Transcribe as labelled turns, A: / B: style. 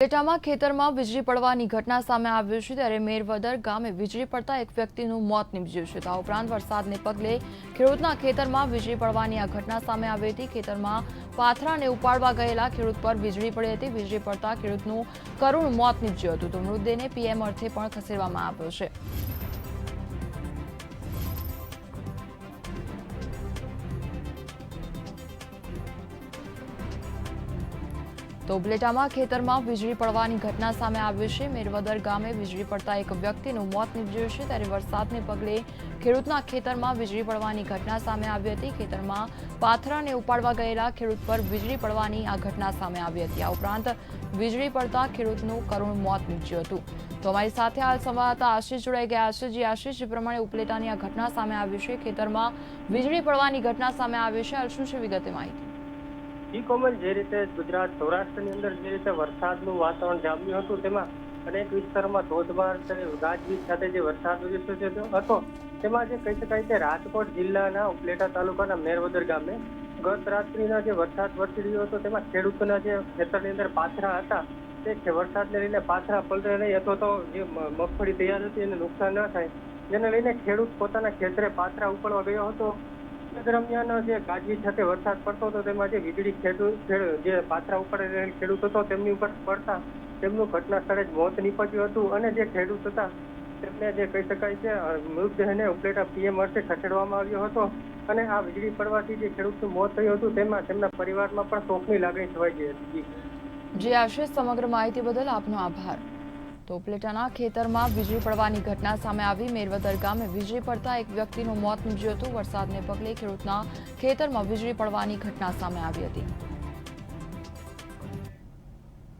A: પેટામાં ખેતરમાં વીજળી પડવાની ઘટના સામે આવી છે ત્યારે મેરવદર ગામે વીજળી પડતા એક વ્યક્તિનું મોત નીપજ્યું છે. આ ઉપરાંત વરસાદને પગલે ખેડૂતના ખેતરમાં વીજળી પડવાની આ ઘટના સામે આવી હતી. ખેતરમાં પાથરાને ઉપાડવા ગયેલા ખેડૂત પર વીજળી પડી હતી. વીજળી પડતા ખેડૂતનું કરુણ મોત નીપજ્યું હતું. તો મૃતદેહને પીએમ અર્થે પણ ખસેડવામાં આવ્યો છે. તો ઉપલેટામાં ખેતરમાં વીજળી પડવાની ઘટના સામે આવી છે. મેરવદર ગામે વીજળી પડતા એક વ્યક્તિનું મોત નીપજ્યું છે. ત્યારે વરસાદને પગલે ખેડૂતના ખેતરમાં વીજળી પડવાની ઘટના સામે આવી હતી. ખેતરમાં પાથરાને ઉપાડવા ગયેલા ખેડૂત પર વીજળી પડવાની આ ઘટના સામે આવી હતી. આ ઉપરાંત વીજળી પડતા ખેડૂતનું કરુણ મોત નીપજ્યું હતું. તો અમારી સાથે હાલ સંવાદદાતા આશીષ જોડાઈ ગયા છે. જે આશીષ પ્રમાણે ઉપલેટાની આ ઘટના સામે આવી છે. ખેતરમાં વીજળી પડવાની ઘટના સામે આવી છે. હાલ શું છે વિગતે માહિતી?
B: ઈ કોમલ જે રીતે ગુજરાત સૌરાષ્ટ્રની અંદર જે રીતે વરસાદનું વાતાવરણ જામ્યું હતું, તેમાં અનેક વિસ્તારોમાં ધોધમાર ગાજવીજ સાથે જે વરસાદ વરસ્યો હતો. તેમાં જે કહી શકાય કે રાજકોટ જિલ્લાના ઉપલેટા તાલુકાના મેરવદર ગામે ગત રાત્રિના જે વરસાદ વરસી રહ્યો હતો, તેમાં ખેડૂતોના જે ખેતરની અંદર પાથરા હતા, તે વરસાદને લઈને પાથરા પલટે નહીં, અથવા તો જે મગફળી તૈયાર હતી, એને નુકસાન ન થાય. જેને લઈને ખેડૂત પોતાના ખેતરે પાથરા ઉપાડવા ગયો હતો. દરમિયાન જે ગાજવીજ સાથે વરસાદ પડતો હતો, તેમાં જે વીજળી ખેડૂત જે પાથરા ઉપર રહેલ ખેડૂત હતો, તેમની ઉપર પડતા તેમનું ઘટના સ્થળે જ મોત નીપજ્યું હતું અને જે ખેડૂત હતા, તેમને જે કહી શકાય છે મૃતદેહને ઉપલેટા પીએમ અર્થે ખસેડવામાં આવ્યો હતો અને આ વીજળી પડવાથી જે ખેડૂતનું મોત થયું હતું, તેમાં તેમના પરિવારમાં પણ શોકની લાગણી છવાઈ ગઈ હતી.
A: જે આશીષ સમગ્ર માહિતી બદલ આપનો આભાર. તો ઉપલેટાના ખેતરમાં વીજળી પડવાની ઘટના સામે આવી. મેરવદર ગામે વીજળી પડતા એક વ્યક્તિનું મોત નીપજ્યું હતું. વરસાદને પગલે ખેડૂતના ખેતરમાં વીજળી પડવાની ઘટના સામે આવી હતી.